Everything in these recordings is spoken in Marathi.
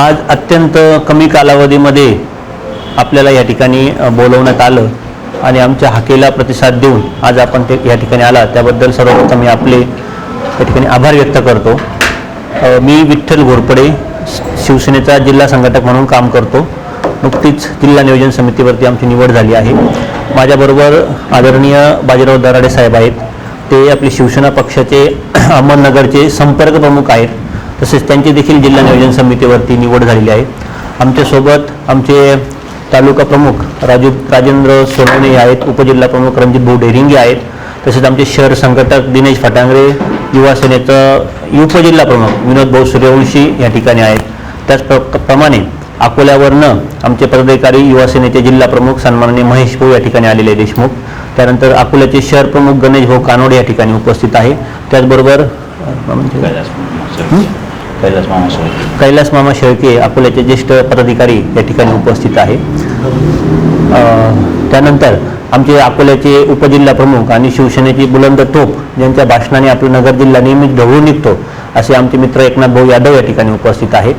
आज अत्यंत कमी कालावधीमध्ये आपल्याला या ठिकाणी बोलवण्यात आलं आणि आमच्या हाकेला प्रतिसाद देऊन आज आपण ते या ठिकाणी आला. त्याबद्दल सर्वप्रथम मी आपले या ठिकाणी आभार व्यक्त करतो. मी विठ्ठल घोरपडे शिवसेनेचा जिल्हा संघटक म्हणून काम करतो. नुकतीच जिल्हा नियोजन समितीवरती आमची निवड झाली आहे. माझ्याबरोबर आदरणीय बाजीराव दराडे साहेब आहेत. ते आपले शिवसेना पक्षाचे अहमदनगरचे संपर्क प्रमुख आहेत. तसेच त्यांची देखील जिल्हा नियोजन समितीवरती निवड झालेली आहे. आमच्यासोबत आमचे तालुका प्रमुख राजू राजेंद्र सोनवणे आहेत उपजिल्हा प्रमुख रणजित भाऊ डेरिंगे आहेत तसेच आमचे शहर संघटक दिनेश फटांगरे युवा सेनेचं उपजिल्हा प्रमुख विनोद भाऊ सूर्यवंशी या ठिकाणी आहेत. त्याचप्रमाणे अकोल्यावरनं आमचे पदाधिकारी युवा सेनेचे जिल्हा प्रमुख सन्माननीय महेश भाऊ या ठिकाणी आलेले देशमुख त्यानंतर अकोल्याचे शहर प्रमुख गणेश भाऊ कानोडे या ठिकाणी उपस्थित आहे. त्याचबरोबर कैलास मामा शेळके. कैलास मामा शेळके. अकोल्याचे ज्येष्ठ पदाधिकारी या ठिकाणी उपस्थित आहे त्यानंतर आमचे अकोल्याचे उपजिल्हा प्रमुख आणि शिवसेनेची बुलंद तोप ज्यांच्या भाषणाने आपला नगर जिल्हा नेहमीच ढवळून निघतो असे आमचे मित्र एकनाथ भाऊ यादव या ठिकाणी उपस्थित आहे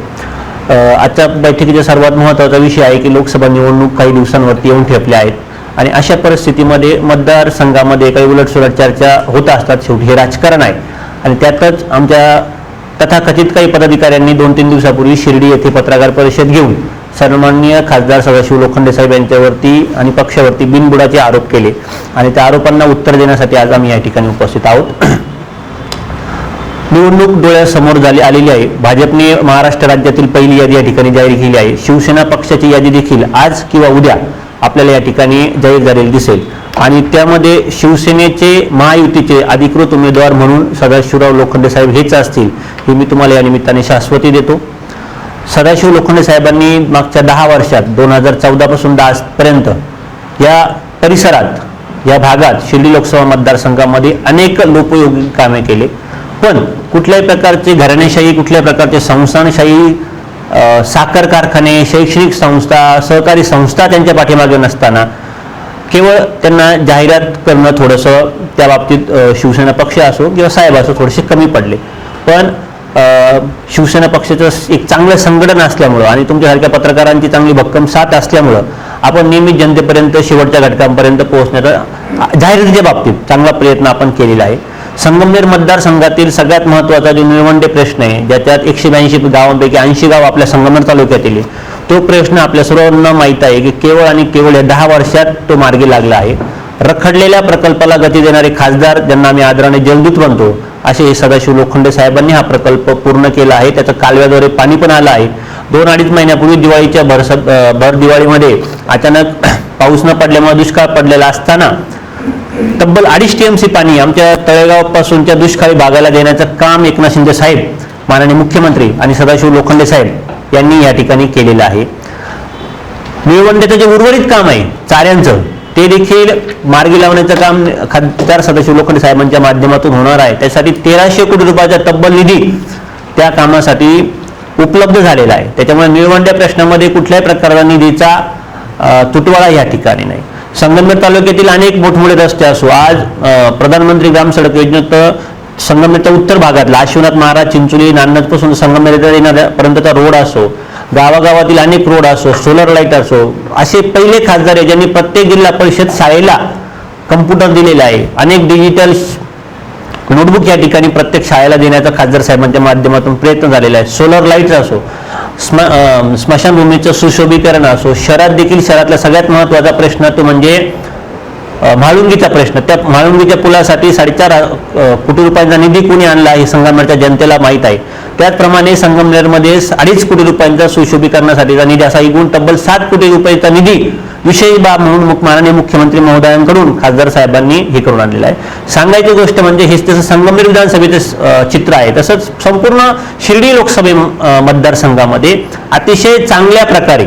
आजच्या बैठकीचा सर्वात महत्त्वाचा विषय आहे की लोकसभा निवडणूक काही दिवसांवरती येऊन ठेपल्या आहेत आणि अशा परिस्थितीमध्ये मतदारसंघामध्ये काही उलटसुलट चर्चा होत असतात शेवटी हे राजकारण आहे आणि त्यातच आमच्या तथाकथित काही पदाधिकाऱ्यांनी दोन तीन दिवसापूर्वी शिर्डी येथे पत्रकार परिषद घेऊन सन्माननीय खासदार सदाशिव लोखंडे साहेब यांच्यावरती आणि पक्षावरती बिनबुडाचे आरोप केले. आणि त्या आरोपांना उत्तर देण्यासाठी आज आम्ही या ठिकाणी उपस्थित आहोत. निवडणूक डोळ्यासमोर झाली आलेली आहे. भाजपने महाराष्ट्र राज्यातील पहिली यादी या ठिकाणी जाहीर केली आहे. शिवसेना पक्षाची यादी देखील आज किंवा उद्या आपल्याला या ठिकाणी जाहीर झालेली दिसेल. आणि त्यामध्ये शिवसेनेचे महायुतीचे अधिकृत उमेदवार म्हणून सदाशिवराव लोखंडे साहेब हेच असतील हे मी तुम्हाला या निमित्ताने शाश्वती देतो. सदाशिव लोखंडे साहेबांनी मागच्या दहा वर्षात दोन हजार चौदापासून पर्यंत या परिसरात या भागात शिर्डी लोकसभा मतदारसंघामध्ये अनेक लोपयोगी कामे केले. पण कुठल्याही प्रकारचे घराणेशाही कुठल्याही प्रकारचे संस्थानशाही साखर कारखाने शैक्षणिक संस्था सहकारी संस्था त्यांच्या पाठीमागे नसताना केवळ त्यांना जाहिरात करणं थोडंसं त्या बाबतीत शिवसेना पक्ष असो किंवा साहेब असो थोडेसे कमी पडले. पण शिवसेना पक्षाचं एक चांगलं संघटन असल्यामुळं आणि तुमच्यासारख्या पत्रकारांची चांगली भक्कम साथ असल्यामुळं आपण नियमित जनतेपर्यंत शेवटच्या घटकांपर्यंत पोहोचण्याचा जाहिरातीच्या बाबतीत चांगला प्रयत्न आपण केलेला आहे. संगमनेर मतदारसंघातील सगळ्यात महत्त्वाचा जो निळवंडे प्रश्न आहे ज्याच्यात एकशे ब्याऐंशी गावांपैकी ऐंशी गाव आपल्या संगमनेर तालुक्यातील आहे. तो प्रश्न आपल्या सर्वांना माहीत आहे की केवळ आणि केवळ या दहा वर्षात तो मार्गी लागला आहे रखडलेल्या प्रकल्पाला गती देणारे खासदार ज्यांना आम्ही आदराने जलदूत म्हणतो असे हे सदाशिव लोखंडे साहेबांनी हा प्रकल्प पूर्ण केला आहे त्याचं कालव्याद्वारे पाणी पण आलं आहे दोन अडीच महिन्यापूर्वी दिवाळीच्या भरस भर दिवाळीमध्ये अचानक पाऊस न पडल्यामुळे दुष्काळ पडलेला असताना तब्बल अडीच टीएमसी पाणी आमच्या तळेगावपासूनच्या दुष्काळी भागाला देण्याचं काम एकनाथ शिंदे साहेब माननीय मुख्यमंत्री आणि सदाशिव लोखंडे साहेब यांनी या ठिकाणी केलेलं आहे. निळवंड्याचं जे उर्वरित काम आहे चाऱ्यांचं ते देखील मार्गी लावण्याचं काम खासदार सदाशिव लोखंडे साहेबांच्या माध्यमातून होणार आहे. त्यासाठी तेराशे कोटी रुपयाचा तब्बल निधी त्या कामासाठी उपलब्ध झालेला आहे. त्याच्यामुळे निळवंड्या प्रश्नामध्ये कुठल्याही प्रकारचा निधीचा तुटवाळा या ठिकाणी नाही. संगमनेर तालुक्यातील अनेक मोठमोठे रस्ते असो आज प्रधानमंत्री ग्राम सडक योजनेत संगमनेरच्या उत्तर भागातला आशिवनाथ महाराज चिंचोली नांदजपासून संगमनेर येणाऱ्यापर्यंतचा रोड असो गावागावातील अनेक रोड असो सोलर लाइट असो असे पहिले खासदार आहे ज्यांनी प्रत्येक जिल्हा परिषद शाळेला कम्प्युटर दिलेला आहे. अनेक डिजिटल नोटबुक या ठिकाणी प्रत्येक शाळेला देण्याचा खासदार साहेबांच्या माध्यमातून प्रयत्न झालेला आहे. सोलर लाईट्स असो स्म स्मशानभूमीचं सुशोभीकरण असो शहरात देखील शहरातला सगळ्यात महत्त्वाचा प्रश्न तो म्हणजे म्हाळुंगीचा प्रश्न. त्या म्हाळुंगीच्या पुलासाठी साडेचार कोटी रुपयांचा निधी कुणी आणला हे संगमनेरच्या जनतेला माहीत आहे. त्याचप्रमाणे संगमनेरमध्ये अडीच कोटी रुपयांचा सुशोभीकरणासाठीचा निधी असा एकूण तब्बल सात कोटी रुपयांचा निधी विषयी बाब म्हणून माननीय मुख्यमंत्री महोदयांकडून खासदार साहेबांनी हे करून आणलेलं आहे. सांगायची गोष्ट म्हणजे हेच तसं संगमनेर विधानसभेचं चित्र आहे. तसंच संपूर्ण शिर्डी लोकसभे मतदारसंघामध्ये अतिशय चांगल्या प्रकारे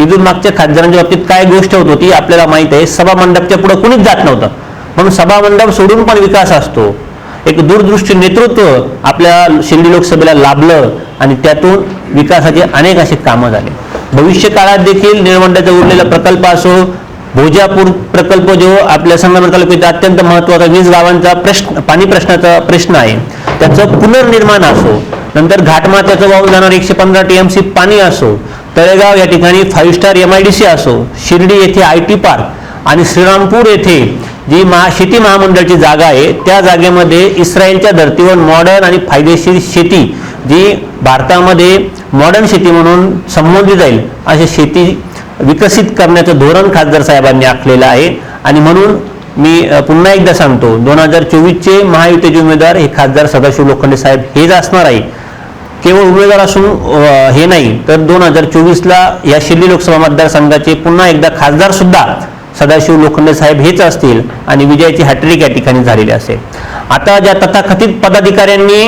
इथून मागच्या खासदारांच्या बाबतीत काय गोष्ट होत होती आपल्याला माहीत आहे. सभा मंडपच्या पुढे कुणीच जात नव्हतं. म्हणून सभा मंडप सोडून पण विकास असतो. एक दूरदृष्टी नेतृत्व आपल्या शिर्डी लोकसभेला लाभलं आणि त्यातून विकासाचे अनेक असे कामं झाले. भविष्य काळात देखील निळवंड्याचा उरलेला प्रकल्प असो भोजापूर प्रकल्प जो आपल्या संगमनेर तालुक्यात अत्यंत महत्त्वाचा वीज गावांचा प्रश्न पाणी प्रश्नाचा प्रश्न आहे त्याचं पुनर्निर्माण असो नंतर घाटमात्याचं वाहून जाणार एकशे पंधरा टी एम सी पाणी असो तळेगाव या ठिकाणी five star M I D C असो शिर्डी येथे आय टी पार्क आणि श्रीरामपूर येथे जी महा शेती महामंडळाची जागा आहे त्या जागेमध्ये इस्रायलच्या धर्तीवर मॉडर्न आणि फायदेशीर शेती जी भारतामध्ये मॉडर्न शेती म्हणून संबोधली जाईल अशी शेती विकसित करण्याचं धोरण खासदार साहेबांनी आखलेलं आहे. आणि म्हणून मी पुन्हा एकदा सांगतो दोन हजार चोवीसचे महायुतीचे उमेदवार हे खासदार सदाशिव लोखंडे साहेब हेच असणार आहे. केवळ उमेदवार असून हे नाही तर दोन हजार चोवीसला या शिर्डी लोकसभा मतदारसंघाचे पुन्हा एकदा खासदार सुद्धा सदाशिव लोखंडे साहेब हेच असतील आणि विजयाची हॅट्रिक या ठिकाणी झालेली असेल. आता ज्या तथाकथित पदाधिकाऱ्यांनी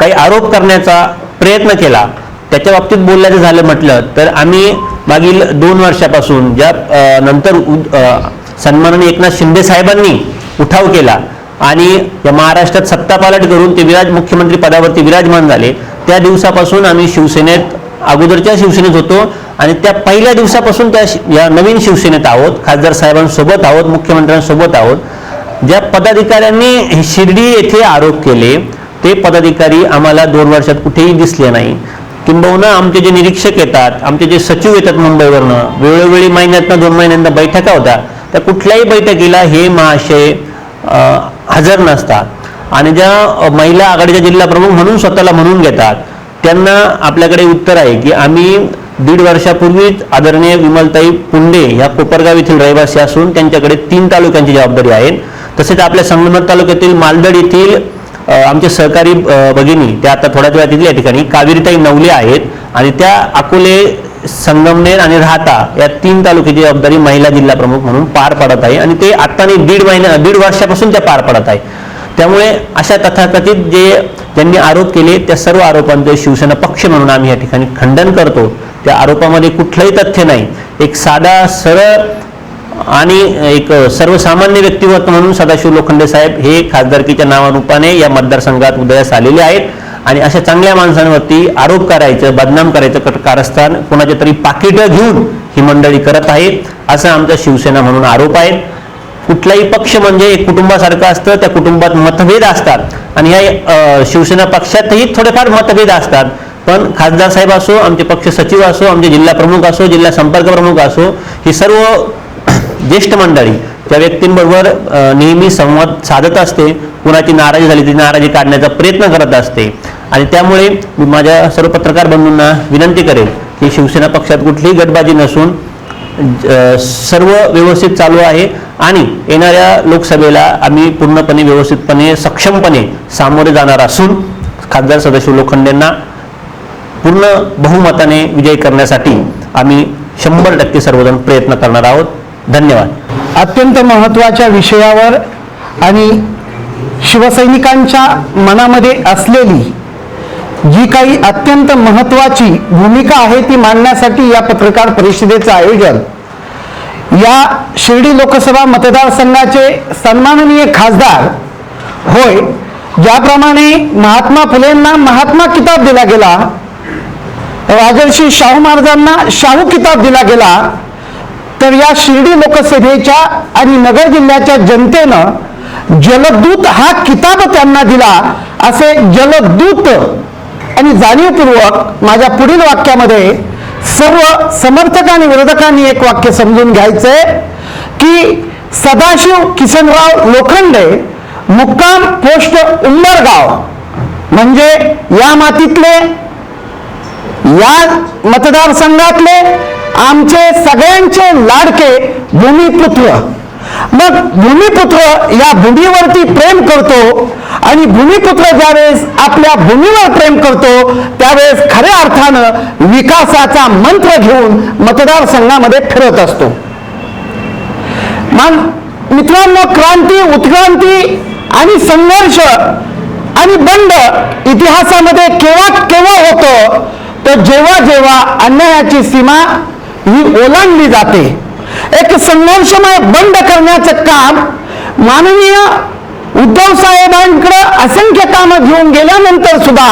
काही आरोप करण्याचा प्रयत्न केला त्याच्या बाबतीत बोलल्याचं झालं म्हटलं तर आम्ही मागील दोन वर्षापासून ज्या नंतर सन्माननीय एकनाथ शिंदे साहेबांनी उठाव केला आणि या महाराष्ट्रात सत्तापालट करून ते विराज मुख्यमंत्री पदावरती विराजमान झाले. त्या दिवसापासून आम्ही शिवसेनेत अगोदरच्या शिवसेनेत होतो आणि त्या पहिल्या दिवसापासून त्या या नवीन शिवसेनेत आहोत खासदार साहेबांसोबत आहोत मुख्यमंत्र्यांसोबत आहोत. ज्या पदाधिकाऱ्यांनी शिर्डी येथे आरोप केले ते पदाधिकारी आम्हाला दोन वर्षात कुठेही दिसले नाही. किंबहुना आमचे जे निरीक्षक येतात आमचे जे सचिव येतात मुंबईवरनं वेळोवेळी महिन्यातनं दोन महिन्यांना बैठका होत्या त्या कुठल्याही बैठकीला हे महाशय हजर नसतात. आणि ज्या महिला आघाडीच्या जिल्हा प्रमुख म्हणून स्वतःला म्हणून घेतात त्यांना आपल्याकडे उत्तर आहे की आम्ही दीड वर्षापूर्वीच आदरणीय विमलताई पुंडे ह्या कोपरगाव येथील रहिवासी असून त्यांच्याकडे तीन तालुक्यांची जबाबदारी आहे. तसेच आपल्या संगमनेर तालुक्यातील मालदड येथील आमचे सहकारी भगिनी त्या आता थोड्याच वेळात तिथल्या या ठिकाणी कावेरीताई नवले आहेत. आणि त्या अकोले संगमनेर आणि राहता या तीन तालुक्याची जबाबदारी महिला जिल्हा प्रमुख म्हणून पार पडत आहे. आणि ते आत्ताने दीड महिन्या दीड वर्षापासून त्या पार पडत आहे. त्यामुळे अशा तथाकथित जे त्यांनी आरोप केले त्या सर्व आरोपांचे शिवसेना पक्ष म्हणून आम्ही या ठिकाणी खंडन करतो. त्या आरोपामध्ये कुठलंही तथ्य नाही. एक साधा सरळ आणि एक सर्वसामान्य व्यक्तिमत्व म्हणून सदाशिव लोखंडे साहेब हे खासदारकीच्या नावारूपाने या मतदारसंघात उदयास आलेले आहेत. आणि अशा चांगल्या माणसांवरती आरोप करायचं बदनाम करायचं कारस्थान कोणाच्या तरी पाकिटं घेऊन ही मंडळी करत आहे असं आमचा शिवसेना म्हणून आरोप आहे. कुठलाही पक्ष म्हणजे एक कुटुंबासारखं असतं त्या कुटुंबात मतभेद असतात. आणि या शिवसेना पक्षातही थोडेफार मतभेद असतात. पण खासदार साहेब असो आमचे पक्ष सचिव असो आमचे जिल्हा प्रमुख असो जिल्हा संपर्क प्रमुख असो ही सर्व ज्येष्ठ मंडळी त्या व्यक्तींबरोबर नेहमी संवाद साधत असते. कुणाची नाराजी झाली ती नाराजी काढण्याचा प्रयत्न करत असते. आणि त्यामुळे मी माझ्या सर्व पत्रकार बंधूंना विनंती करेन की शिवसेना पक्षात कुठलीही गटबाजी नसून सर्व व्यवस्थित चालू आहे आणि येणाऱ्या लोकसभेला आम्ही पूर्णपणे व्यवस्थितपणे सक्षमपणे सामोरे जाणार असून खासदार सदाशिव लोखंडेंना पूर्ण बहुमताने विजय करण्यासाठी आम्ही शंभर टक्के सर्वजण प्रयत्न करणार आहोत. धन्यवाद. अत्यंत महत्त्वाच्या विषयावर आणि शिवसैनिकांच्या मनामध्ये असलेली जी काही अत्यंत महत्त्वाची भूमिका आहे ती मांडण्यासाठी या पत्रकार परिषदेचं आयोजन. या शिर्डी लोकसभा मतदारसंघाचे सन्माननीय खासदार होय ज्याप्रमाणे महात्मा फुलेंना महात्मा किताब दिला गेला राजर्षी शाहू महाराजांना शाहू किताब दिला गेला तर या शिर्डी लोकसभेच्या आणि नगर जिल्ह्याच्या जनतेनं जलदूत हा किताब त्यांना दिला असे जलदूत आणि जाणीवपूर्वक माझ्या पुढील वाक्यामध्ये सर्व समर्थक आणि विरोधकांनी एक वाक्य समजून घ्यायचंय की सदाशिव किसनराव लोखंडे मुक्काम पोस्ट उंबरगाव. म्हणजे या मातीतले या मतदारसंघातले आमचे सगळ्यांचे लाडके भूमिपुत्र. मग भूमिपुत्र या भूमीवरती प्रेम करतो आणि भूमिपुत्र ज्यावेळेस आपल्या भूमीवर प्रेम करतो त्यावेळेस खऱ्या अर्थानं विकासाचा मंत्र घेऊन मतदारसंघामध्ये फिरत असतो. मग मित्रांनो क्रांती उत्क्रांती आणि संघर्ष आणि बंड इतिहासामध्ये केव्हा केव्हा होतं तर जेव्हा जेव्हा अन्यायाची सीमा ही ओलांडली जाते. एक संघर्षमय बंड करण्याचं काम माननीय उद्धव साहेबांकडं असंख्य कामं घेऊन गेल्यानंतर सुद्धा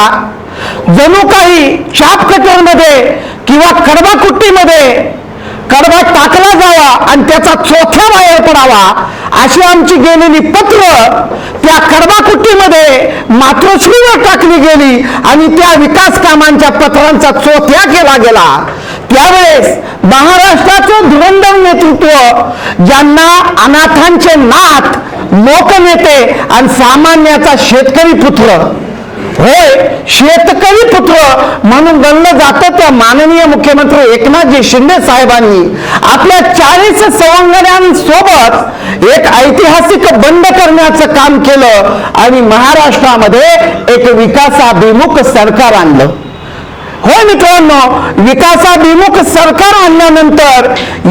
जणू काही छाप कटरमध्ये किंवा कडबाकुट्टीमध्ये कडबा टाकला जावा आणि त्याचा चोथ्या बाहेर पडावा अशी आमची गेलेली पत्र त्या कडबाकुट्टीमध्ये मातोश्रीवर टाकली गेली आणि त्या विकास कामांच्या पत्रांचा चोथ्या केला गेला. त्यावेळेस महाराष्ट्राचं धुरंधर नेतृत्व ज्यांना अनाथांचे नाथ लोकनेते आणि सामान्याचा शेतकरी पुत्र. होय शेतकरी पुत्र म्हणून गणलं जातं त्या माननीय मुख्यमंत्री एकनाथजी शिंदे साहेबांनी. आपल्या चाळीस सवंगड्यांसोबत एक ऐतिहासिक बंद करण्याचं काम केलं आणि महाराष्ट्रामध्ये एक विकासाभिमुख सरकार आणलं. होय मित्रांनो विकासाभिमुख सरकार आणल्यानंतर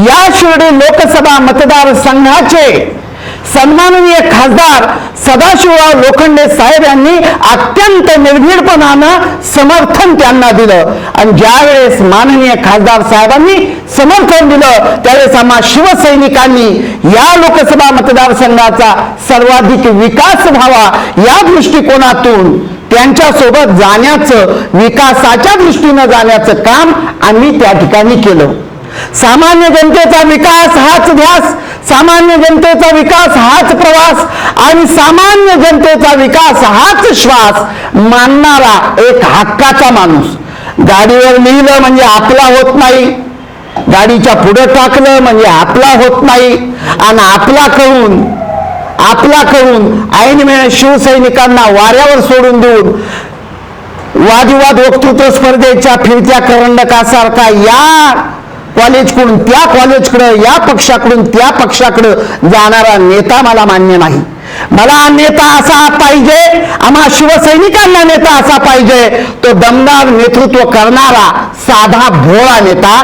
या शिर्डी लोकसभा मतदारसंघाचे सन्माननीय खासदार सदाशिवराव लोखंडे साहेब यांनी अत्यंत निर्भीडपणानं समर्थन त्यांना दिलं. आणि ज्यावेळेस माननीय खासदार साहेबांनी समर्थन दिलं त्यावेळेस आम्हा शिवसैनिकांनी या लोकसभा मतदारसंघाचा सर्वाधिक विकास व्हावा या दृष्टिकोनातून त्यांच्यासोबत जाण्याचं विकासाच्या दृष्टीनं जाण्याचं काम आम्ही त्या ठिकाणी केलं. सामान्य जनतेचा विकास हाच ध्यास सामान्य जनतेचा विकास हाच प्रवास आणि सामान्य जनतेचा विकास हाच श्वास मानणारा एक हक्काचा माणूस. गाडीवर लिहिलं म्हणजे आपला होत नाही. गाडीच्या पुढे टाकलं म्हणजे आपला होत नाही. आणि आपला कळून आपला करून ऐनवेळ शिवसैनिकांना वाऱ्यावर सोडून देऊन वादविवाद वक्तृत्व स्पर्धेच्या फिरत्या करंडकासारखा या कॉलेजकडून त्या कॉलेजकडं या पक्षाकडून त्या पक्षाकडं जाणारा नेता मला मान्य नाही. मला नेता असा पाहिजे आम्हा शिवसैनिकांना नेता असा पाहिजे तो दमदार नेतृत्व करणारा साधा भोळा नेता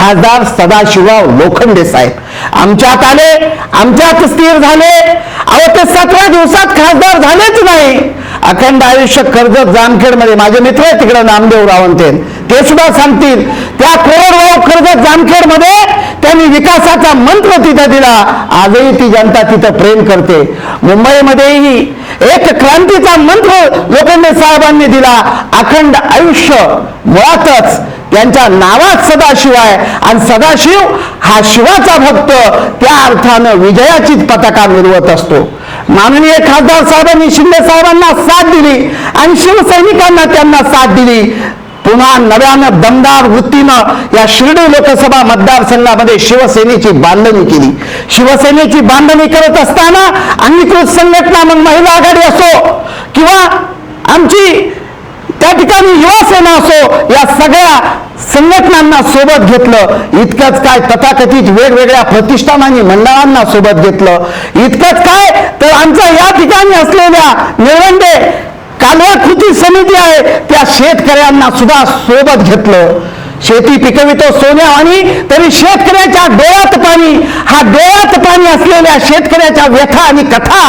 खासदार सदाशिवराव लोखंडे साहेब. आमच्यात आले आमच्यात स्थिर झाले. अहो ते सतरा दिवसात खासदार झालेच नाही. अखंड आयुष्य कर्जत जामखेडमध्ये. माझे मित्र आहे तिकडे नामदेव रावणते ते सुद्धा सांगतील त्या कोरडवाऊ कर्जत जामखेडमध्ये त्यांनी विकासाचा मंत्र तिथं दिला. आजही ती जनता तिथं प्रेम करते. मुंबईमध्येही एक क्रांतीचा मंत्र लोखंडे साहेबांनी दिला. अखंड आयुष्य मुळातच त्यांच्या नावात सदाशिव आहे. आणि सदाशिव हा शिवाचा भक्त. त्या अर्थानं विजयाचीच पताका मिरवत असतो. माननीय खासदार साहेबांनी शिंदे साहेबांना साथ दिली आणि शिवसैनिकांना त्यांना साथ दिली. पुन्हा नव्यानं दमदार वृत्तीनं या शिर्डी लोकसभा मतदारसंघामध्ये शिवसेनेची बांधणी केली. शिवसेनेची बांधणी करत असताना अंगीकृत संघटना मग महिला आघाडी असो किंवा आमची त्या ठिकाणी युवासेना असो या सगळ्या संघटनांना सोबत घेतलं. इतकंच काय तथाकथित वेगवेगळ्या प्रतिष्ठानांनी मंडळांना सोबत घेतलं. इतकंच काय? तर आमचा या ठिकाणी असलेल्या निळवंडे कालवा कृती समिती आहे त्या शेतकऱ्यांना सुद्धा सोबत घेतलं. शेती पिकवितो सोन्यावानी तरी शेतकऱ्याच्या डोळ्यात पाणी. हा डोळ्यात पाणी असलेल्या शेतकऱ्याच्या व्यथा आणि कथा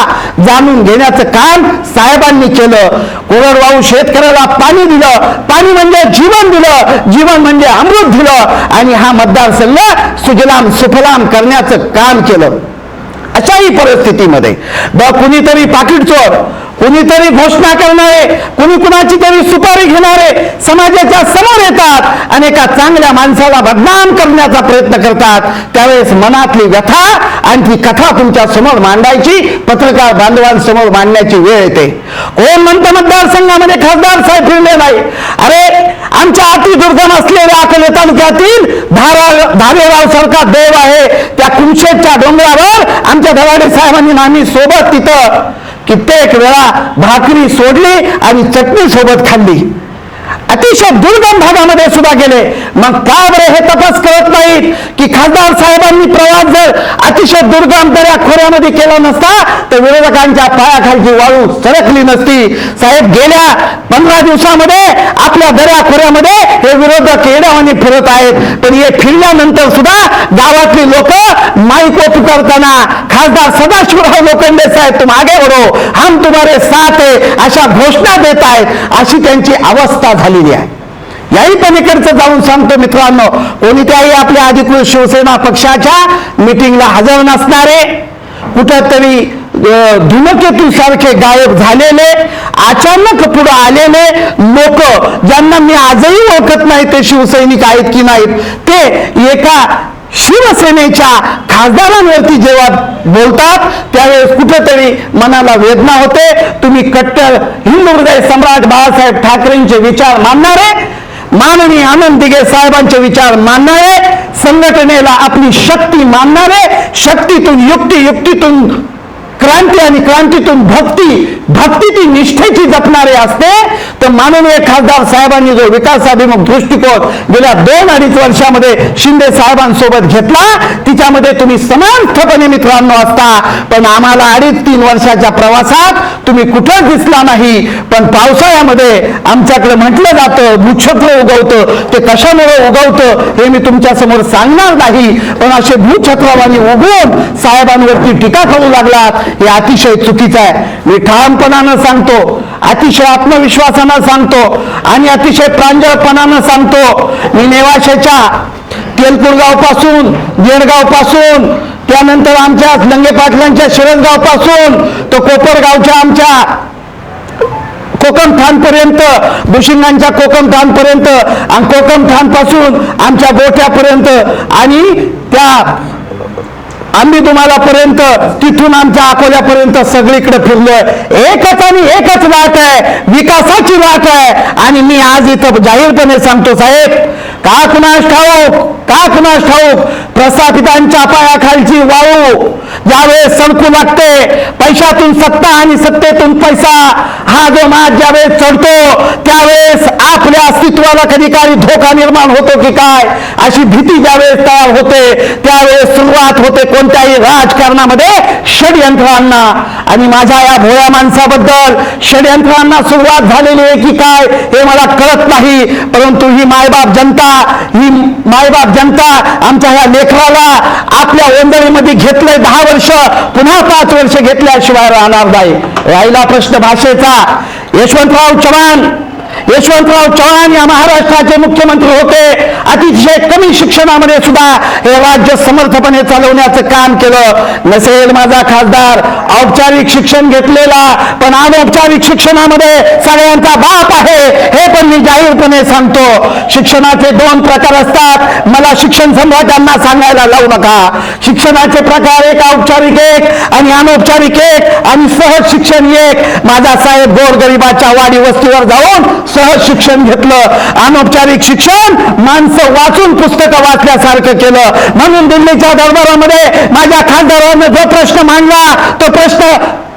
जाणून घेण्याचं काम साहेबांनी केलं. कोरडवाहू शेतकऱ्याला पाणी दिलं. पाणी म्हणजे जीवन दिलं. जीवन म्हणजे अमृत दिलं. आणि हा मतदारसंघ सुजलाम सुफलाम करण्याचं काम केलं. अशाही परिस्थितीमध्ये. ब कुणीतरी पाकिट चोर कुणीतरी घोषणा करणारे कुणी कुणाची तरी सुपारी घेणारे समाजाच्या समोर येतात आणि एका चांगल्या माणसाला बदनाम करण्याचा प्रयत्न करतात. त्यावेळेस मनातली व्यथा आणि ती कथा तुमच्यासमोर मांडायची पत्रकार बांधवांसमोर मांडण्याची वेळ येते. कोण म्हणतं मतदारसंघामध्ये खासदार साहेब फिरले नाही. अरे आमच्या अति दुर्गम असलेल्या अकोले तालुक्यातील धारा धारेराव सारखा देव आहे. त्या कुंशेच्या डोंगरावर आमच्या धवाडे साहेबांनी आम्ही सोबत तिथं कित्येक वेळा भाकरी सोडली आणि चटणी सोबत खाल्ली. अतिशय दुर्गम भागामध्ये सुद्धा गेले. मग का बरं हे तपास करत नाहीत की खासदार साहेबांनी प्रवास जर अतिशय दुर्गम दऱ्या खोऱ्यामध्ये केला नसता तर विरोधकांच्या पायाखालची वाळू सरकली नसती. साहेब गेल्या पंधरा दिवसामध्ये आपल्या दऱ्या खोऱ्यामध्ये हे विरोधक येण्यावानी फिरत आहेत. पण हे फिरल्यानंतर सुद्धा गावातली लोक माईक करताना खासदार सदाशिवराव लोखंडे साहेब तुम आगे बडो हम तुम्हारे साथ आहे अशा घोषणा देत आहेत. अशी त्यांची अवस्था झाली. केलेली आहे. याही पलीकडचं जाऊन सांगतो मित्रांनो कोणत्याही आपल्या अधिकृत शिवसेना पक्षाच्या मिटिंगला हजर नसणारे कुठंतरी धुमकेतू सारखे गायब झालेले अचानक पुढे आलेले लोक ज्यांना मी आजही ओळखत नाही ते शिवसैनिक आहेत की नाहीत ते एका शिवसेनेच्या खासदारांवरती जेव्हा बोलतात त्यावेळेस कुठेतरी मनाला वेदना होते. तुम्ही कट्टर हिंदू हृदय सम्राट बाळासाहेब ठाकरेंचे विचार मानणारे माननीय आनंद दिगे साहेबांचे विचार मानणारे संघटनेला आपली शक्ती मानणारे शक्तीतून युक्ती युक्तीतून क्रांती आणि क्रांतीतून भक्ती भक्ती ती निष्ठेची जपणारे असते. तर माननीय खासदार साहेबांनी जो विकासाभिमुख दृष्टिकोन गेल्या दोन अडीच वर्षामध्ये शिंदे साहेबांसोबत घेतला तिच्यामध्ये तुम्ही समर्थपणे मित्रांनो असता. पण आम्हाला अडीच तीन वर्षाच्या प्रवासात तुम्ही कुठं दिसला नाही. पण पावसाळ्यामध्ये आमच्याकडे म्हटलं जातं भूछत्र उगवतं. ते कशामुळे उगवतं हे मी तुमच्यासमोर सांगणार नाही. पण असे भूछत्रवाणी उगवून साहेबांवरती टीका करू लागलात. हे अतिशय चुकीचं आहे. मी ठामपणानं सांगतो अतिशय आत्मविश्वासानं सांगतो आणि अतिशय प्रांजळपणानं सांगतो. मी नेवाशाच्या तेलपूरगावपासून जेडगावपासून त्यानंतर आमच्या लंगे पाटलांच्या शिरसगावपासून तो कोपरगावच्या आमच्या कोकम ठाणपर्यंत भुशिंगांच्या कोकम ठाणपर्यंत आणि कोकम ठाणपासून आमच्या गोठ्यापर्यंत आणि त्या आम्ही तुम्हाला पर्यंत तिथून आमच्या अकोल्यापर्यंत सगळीकडे फिरलोय. एकच आणि एकच वाट आहे विकासाची वाट आहे. आणि मी आज इथं जाहीरपणे सांगतो साहेब का कुणास ठाऊक का कुणास ठाऊक. प्रस्थापितांच्या पायाखालची वाळू. ज्यावेळेस सडकू लागते पैशातून सत्ता आणि सत्तेतून पैसा. हा जो नाद ज्यावेळेस चढतो त्यावेळेस आपल्या अस्तित्वाला कधी काही धोका निर्माण होतो की काय? अशी भीती ज्यावेळेस तयार होते त्यावेळेस सुरुवात होते कोणत्याही राजकारणामध्ये षडयंत्रांना. आणि माझ्या या भोळ्या माणसाबद्दल षडयंत्रांना सुरुवात झालेली आहे की काय हे मला कळत नाही. परंतु ही मायबाप जनता ही मायबाप जनता आमच्या ह्या लेकराला आपल्या ओंदळीमध्ये घेतलंय दहा वर्ष पुन्हा पाच वर्ष घेतल्याशिवाय राहणार नाही. राहिला प्रश्न भाषेचा. यशवंतराव चव्हाण यशवंतराव चव्हाण या महाराष्ट्राचे मुख्यमंत्री होते. अतिशय कमी शिक्षणामध्ये सुद्धा हे राज्य समर्थपणे चालवण्याचं काम केलं. नसेल माझा खासदार औपचारिक शिक्षण घेतलेला पण अनौपचारिक शिक्षणामध्ये सगळ्यांचा बाप आहे हे पण मी जाहीरपणे सांगतो. शिक्षणाचे दोन प्रकार असतात. मला शिक्षण सम्राटांना सांगायला लावू नका. शिक्षणाचे प्रकार एक औपचारिक एक आणि अनौपचारिक एक आणि सहज शिक्षण एक. माझा साहेब गोरगरिबाच्या वाडी वस्तीवर जाऊन सहज शिक्षण घेतलं अनौपचारिक शिक्षण माणसं वाचून पुस्तकं वाचल्यासारखं केलं. म्हणून दिल्लीच्या दरबारामध्ये माझ्या खासदारानं जो प्रश्न मांडला तो प्रश्न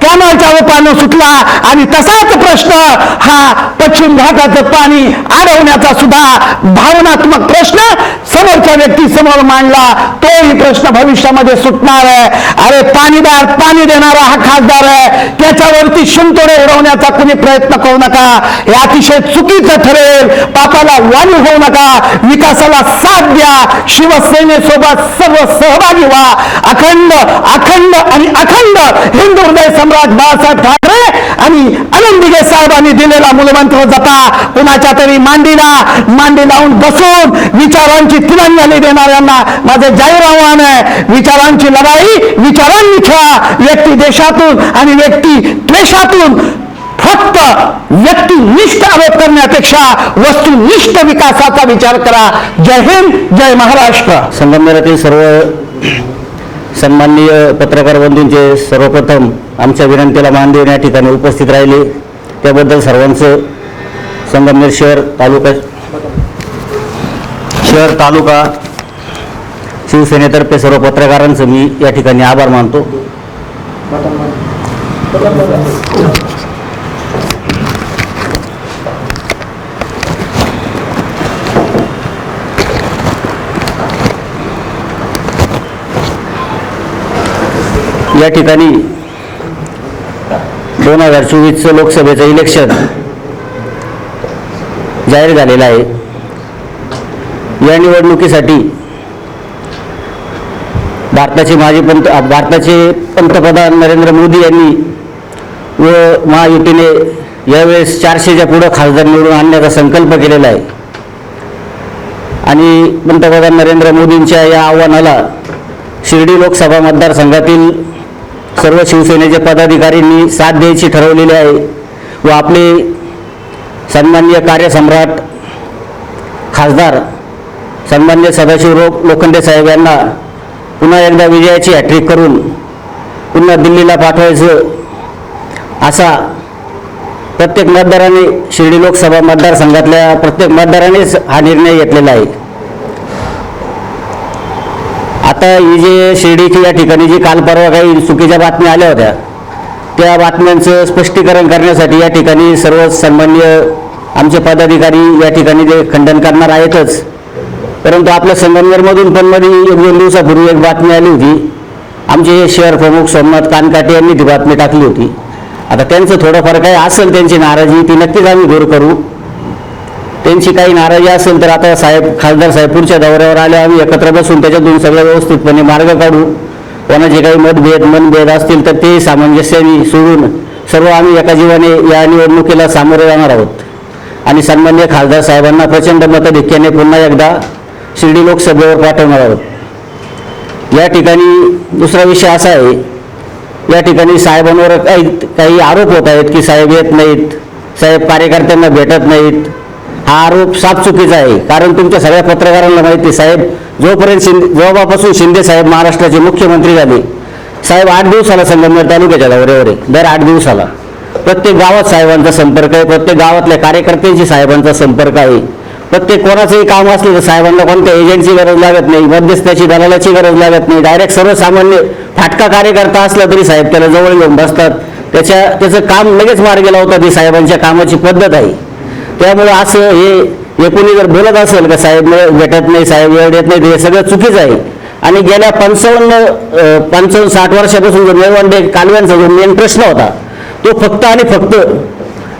कॅनलच्या रूपानं सुटला आणि तसाच प्रश्न हा पश्चिम घाटाचं पाणी अडवण्याचा सुद्धा भावनात्मक प्रश्न समोरच्या व्यक्ती समोर मांडला. तोही प्रश्न भविष्यामध्ये सुटणार आहे. अरे पाणीदार पाणी देणारा हा खासदार आहे. त्याच्यावरती शिंतोडे उडवण्याचा कुणी प्रयत्न करू नका. हे अतिशय चुकीचं ठरेल. पापाला वाणी होऊ नका. विकासाला साथ द्या. शिवसेनेसोबत सर्व सहभागी व्हा. अखंड अखंड आणि अखंड हिंदू हृदय सम्राट बाळासाहेब ठाकरे आणि आनंद दिगे साहेबांनी दिलेला मूलमंत्र जपा. कुणाच्या तरी मांडीला मांडी लावून बसून विचारांची तिरंगाली देणाऱ्यांना माझं जाहीर आव्हान आहे. विचारांची लढाई विचारांनी खेळा. व्यक्ती देशातून आणि व्यक्ती द्वेषातून फक्त व्यक्तिनिष्ठ आरोप करण्यापेक्षा वस्तुनिष्ठ विकासाचा विचार करा. जय हिंद जय महाराष्ट्र. संगमनेरातील सर्व सन्माननीय पत्रकार बंधूंचे सर्वप्रथम आमच्या विनंतीला मान देऊन या ठिकाणी उपस्थित राहिले. त्याबद्दल सर्वांचं संगमनेर शहर तालुका शहर तालुका शिवसेनेतर्फे सर्व पत्रकारांचं मी या ठिकाणी आभार मानतो. या ठिकाणी दोन हजार चोवीसचं लोकसभेचं इलेक्शन जाहीर झालेलं आहे. या निवडणुकीसाठी भारताचे माजी पंत भारताचे पंतप्रधान नरेंद्र मोदी यांनी व महायुतीने यावेळेस चारशेच्या पुढं खासदार निवडून आणण्याचा संकल्प केलेला आहे. आणि पंतप्रधान नरेंद्र मोदींच्या या आव्हानाला शिर्डी लोकसभा मतदारसंघातील सर्व शिवसेनेचे पदाधिकाऱ्यांनी साथ द्यायची ठरवलेली आहे व आपले सन्माननीय कार्यसम्राट खासदार सन्मान्य सदाशिवराव लोखंडे साहेब यांना पुन्हा एकदा विजयाची हॅट्रिक करून पुन्हा दिल्लीला पाठवायचं असा प्रत्येक मतदाराने शिर्डी लोकसभा मतदारसंघातल्या प्रत्येक मतदारानेच हा निर्णय घेतलेला आहे. आता ही जे शिर्डीची या ठिकाणी जी काल परवा काही चुकीच्या बातम्या आल्या होत्या त्या बातम्यांचं स्पष्टीकरण करण्यासाठी या ठिकाणी सर्व सन्मान्य आमचे पदाधिकारी या ठिकाणी ते खंडन करणार आहेतच. परंतु आपल्या संगमनेरमधून पण मध्ये एक दोन दिवसापूर्वी एक बातमी आली होती. आमचे शहर प्रमुख सोमनाथ कानकाटे यांनी ती बातमी टाकली होती. आता त्यांचं थोडंफार काही असेल त्यांची नाराजी ती नक्कीच आम्ही दूर करू. त्यांची काही नाराजी असेल तर आता साहेब खासदार साहेब पुढच्या दौऱ्यावर आले. आम्ही एकत्र बसून त्याच्यातून सगळं व्यवस्थितपणे मार्ग काढू. कोणाचे काही मतभेद मनभेद असतील तर ते सामंजस्याने सोडून सर्व आम्ही एका जीवाने या निवडणुकीला सामोरे जाणार आहोत. आणि सन्मान्य खासदार साहेबांना प्रचंड मतधिक्याने पुन्हा एकदा शिर्डी लोकसभेवर पाठवणार आहोत. या ठिकाणी दुसरा विषय असा आहे या ठिकाणी साहेबांवर काही काही आरोप होत आहेत की साहेब येत नाहीत साहेब कार्यकर्त्यांना भेटत नाहीत. हा आरोप साफ चुकीचा आहे. कारण तुमच्या सगळ्या पत्रकारांना माहिती साहेब जोपर्यंत शिंदे जेव्हापासून शिंदे साहेब महाराष्ट्राचे मुख्यमंत्री झाले साहेब आठ दिवसाला संगमनेर तालुक्याच्या दौऱ्यावर आहे दर आठ दिवसाला. प्रत्येक गावात साहेबांचा संपर्क आहे प्रत्येक गावातल्या कार्यकर्त्यांशी साहेबांचा संपर्क आहे. प्रत्येक कोणाचंही काम असलं तर साहेबांना कोणत्या एजंटची गरज लागत नाही मध्यस्थाची दलालाची गरज लागत नाही. डायरेक्ट सर्वसामान्य फाटका कार्यकर्ता असला तरी साहेब त्याला जवळ घेऊन बसतात. त्याच्या त्याचं काम लगेच मार्गी लावतात ही साहेबांच्या कामाची पद्धत आहे. त्यामुळे असं हे हे जर बोलत असेल का साहेब भेटत नाही साहेब वेळ देत नाही हे सगळं चुकीचं आहे. आणि गेल्या पंचावन्न पंचावन्न साठ वर्षापासून जो निळवंडे कालव्यांचा जो मेन प्रश्न होता तो फक्त आणि फक्त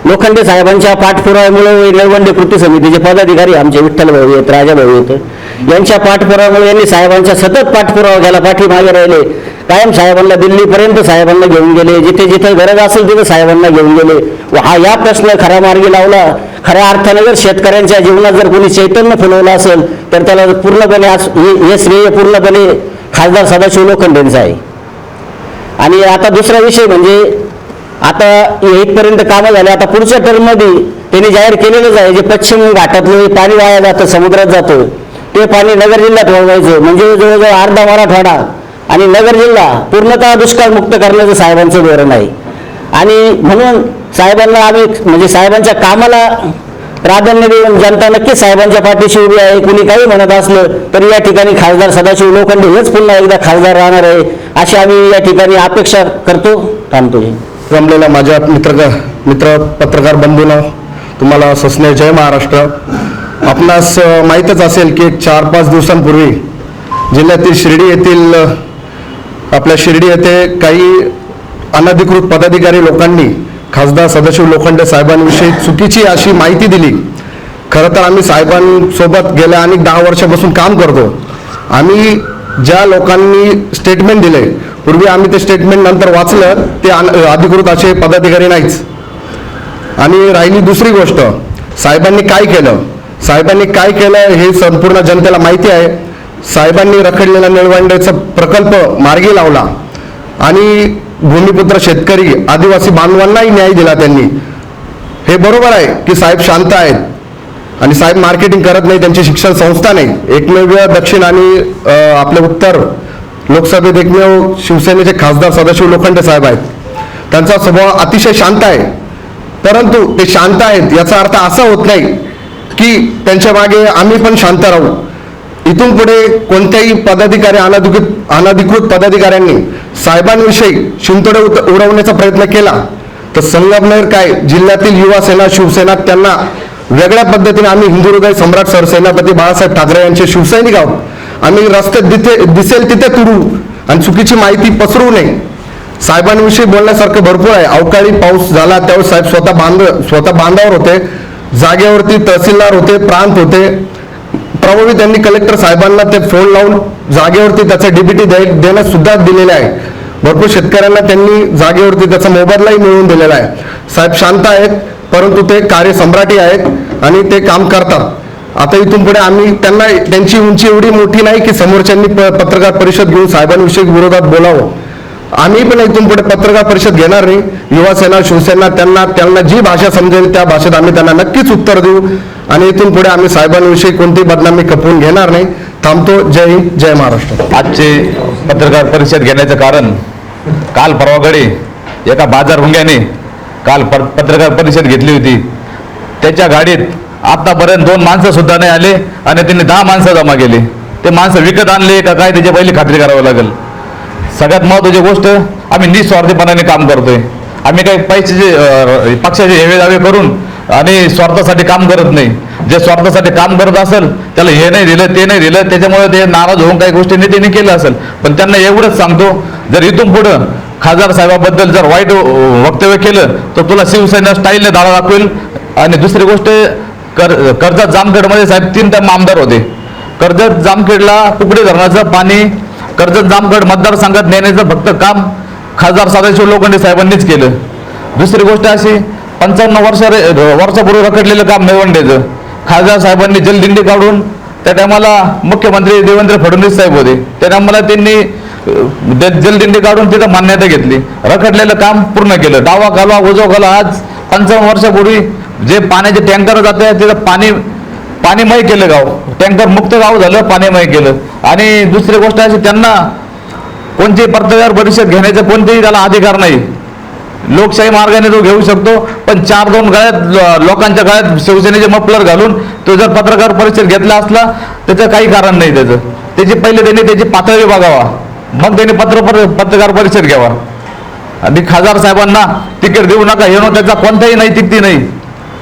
लोखंडे साहेबांच्या पाठपुराव्यामुळे निळवंडे कृती समितीचे पदाधिकारी आमचे विठ्ठल भाऊ आहेत राजा भाऊ आहेत यांच्या पाठपुराव्यामुळे यांनी साहेबांच्या सतत पाठपुरावा घ्यायला पाठीमागे राहिले. कायम साहेबांना दिल्लीपर्यंत साहेबांना घेऊन गेले जिथे जिथे गरज असेल तिथे साहेबांना घेऊन गेले. व हा या प्रश्न खऱ्या मार्गी लावला. खऱ्या अर्थाने जर शेतकऱ्यांच्या जीवनात जर कोणी चैतन्य फुलवलं असेल तर त्याला पूर्णपणे आज हे श्रेय पूर्णपणे खासदार सदाशिव लोखंडेंचं आहे. आणि आता दुसरा विषय म्हणजे आता इथपर्यंत कामं झाले. आता पुढच्या टर्ममध्ये त्यांनी जाहीर केलेलंच आहे जे पश्चिम घाटातलं पाणी वाया जातं समुद्रात जातं. ते पाणी नगर जिल्ह्यात वळवायचं म्हणजे जवळजवळ अर्धा मराठवाडा आणि नगर जिल्हा पूर्णतः दुष्काळमुक्त करण्याचं साहेबांचं धोरण आहे. आणि म्हणून साहेबांना आम्ही म्हणजे साहेबांच्या कामाला प्राधान्य देऊन जनता नक्कीच साहेबांच्या पाठीशी उभी आहे. कुणी काही म्हणत असलं तरी या ठिकाणी खासदार सदाशिव लोखंडे हेच पुन्हा एकदा खासदार राहणार आहे अशी आम्ही या ठिकाणी अपेक्षा करतो थांबतो. जमलेल्या माझ्या मित्र मित्र पत्रकार बंधूंनो तुम्हाला ससने जय महाराष्ट्र. आपणास माहीतच असेल की चार पाच दिवसांपूर्वी जिल्ह्यातील शिर्डी येथील आपल्या शिर्डी येथे काही अनधिकृत पदाधिकारी लोकांनी खासदार सदाशिव लोखंडे साहेबांविषयी चुकीची अशी माहिती दिली. खरं तर आम्ही साहेबांसोबत गेल्या अनेक दहा वर्षापासून काम करतो. आम्ही ज्या लोकांनी स्टेटमेंट दिले पूर्वी आम्ही ते स्टेटमेंट नंतर वाचलं ते अन- अधिकृत असे पदाधिकारी नाहीच आणि राहिली दुसरी गोष्ट साहेबांनी काय केलं? साहेबांनी काय केलं हे संपूर्ण जनतेला माहिती आहे. साहेबांनी रखडलेला निळवंड्याचा प्रकल्प मार्गी लावला. आणि भूमिपुत्र शेतकरी आदिवासी बांधवांनाही न्याय दिला त्यांनी. हे बरोबर आहे की साहेब शांत आहेत. आणि साहेब मार्केटिंग करत नाही त्यांची शिक्षण संस्था नाही. एकमेव दक्षिण आणि आपले उत्तर लोकसभेत एकमेव शिवसेनेचे खासदार सदाशिव लोखंडे साहेब आहेत. त्यांचा स्वभाव अतिशय शांत आहे. परंतु ते शांत आहेत याचा अर्थ असा होत नाही की त्यांच्या मागे आम्ही पण शांत राहू. इथून पुढे कोणत्याही पदाधिकारी अनाधिकृत अनाधिकृत पदाधिकाऱ्यांनी साहेबांविषयी शिंतोडे उत- उडवण्याचा प्रयत्न केला. तर संगमनेर काय जिल्ह्यातील युवा सेना शिवसेना त्यांना वेगळ्या पद्धतीने आम्ही हिंदू हृदय सम्राट सरसेनापती बाळासाहेब ठाकरे यांचे शिवसैनिक आहोत. आम्ही रस्ते दिथे दिसेल तिथे तुडू आणि चुकीची माहिती पसरू नये. साहेबांविषयी बोलण्यासारखं भरपूर आहे. अवकाळी पाऊस झाला त्यावेळेस साहेब स्वतः बांध स्वतः बांधावर होते जागेवरती तहसीलदार होते प्रांत होते. प्रभावी त्यांनी कलेक्टर साहेबांना ते फोन लावून जागेवरती त्याचा डीबीटी देणं सुद्धा दिलेले आहे. भरपूर शेतकऱ्यांना त्यांनी जागेवरती त्याचा मोबदलाही मिळवून दिलेला आहे. साहेब शांत आहेत परंतु ते कार्यसम्राटी आहेत आणि ते काम करतात. आता इथून पुढे आम्ही त्यांना त्यांची उंची एवढी मोठी नाही की समोरच्यांनी प- पत्रकार परिषद घेऊन साहेबांविषयी विरोधात बोलावं. आम्ही पण इथून पुढे पत्रकार परिषद घेणार नाही. युवा सेना शिवसेना त्यांना त्यांना जी भाषा समजेल त्या भाषेत आम्ही त्यांना नक्कीच उत्तर देऊ. आणि इथून पुढे आम्ही साहेबांविषयी कोणती बदनामी खपवून घेणार नाही. थांबतो. जय हिंद जय महाराष्ट्र. आजचे पत्रकार परिषद घेण्याचं कारण काल परवाकडे एका बाजार हुंग्याने काल पर पत्रकार परिषद घेतली होती. त्याच्या गाडीत आतापर्यंत दोन माणसं सुद्धा नाही आले आणि त्यांनी दहा माणसं जमा केली. ते माणसं विकत आणले का काय त्याची पहिली खात्री करावं लागेल. सगळ्यात महत्त्वाची गोष्ट आम्ही निस्वार्थीपणाने काम करतोय. आम्ही काही पैशाचे पक्षाचे हेवे दावे करून आणि स्वार्थासाठी काम करत नाही. जे स्वार्थासाठी काम करत असेल त्याला हे नाही दिलं ते नाही दिलं त्याच्यामुळे ते नाराज होऊन काही गोष्टी नेत्याने केलं असेल. पण त्यांना एवढंच सांगतो जर इथून पुढं खासदार साहेबाबद्दल जर वाईट वक्तव्य केलं तर तुला शिवसेना स्टाईलने दाळा दाखवेल. आणि दुसरी गोष्ट कर कर्जत जामखेडमध्ये साहेब तीन टाइम आमदार होते. कर्जत जामखेडला कुकडे धरणाचं पाणी कर्जत जामगड मतदारसंघात नेण्याचं फक्त काम खासदार सदाशिव लोखंडे साहेबांनीच केलं. दुसरी गोष्ट अशी पंचावन्न वर्ष वर्षापूर्वी रखडलेलं काम मेवंडेचं खासदार साहेबांनी जलदिंडी काढून त्या टायमाला मुख्यमंत्री देवेंद्र फडणवीस साहेब होते. त्या टायमाला त्यांनी जलदिंडी काढून तिथं मान्यता घेतली. रखडलेलं काम पूर्ण केलं. डावा घालवा उजवा घाला आज पंचावन्न वर्षापूर्वी जे पाण्याचे टँकर जाते तिथं पाणी पाणीमय केलं गाव. टँकर मुक्त गाव झालं पाणीमय केलं. आणि दुसरी गोष्ट अशी त्यांना कोणतीही पत्रकार परिषद घेण्याचा कोणतेही त्याला अधिकार नाही. लोकशाही मार्गाने तो घेऊ शकतो पण चार दोन गळ्यात लोकांच्या गळ्यात शिवसेनेचे मफलर घालून तो जर पत्रकार परिषद घेतला असला त्याचं काही कारण नाही त्याचं. त्याची पहिले त्यांनी त्याची पातळी बघावा. मग त्यांनी पत्र पत्रकार परिषद घ्यावा. आणि खासदार साहेबांना तिकीट देऊ नका हे त्याचा कोणताही नैतिकती नाही.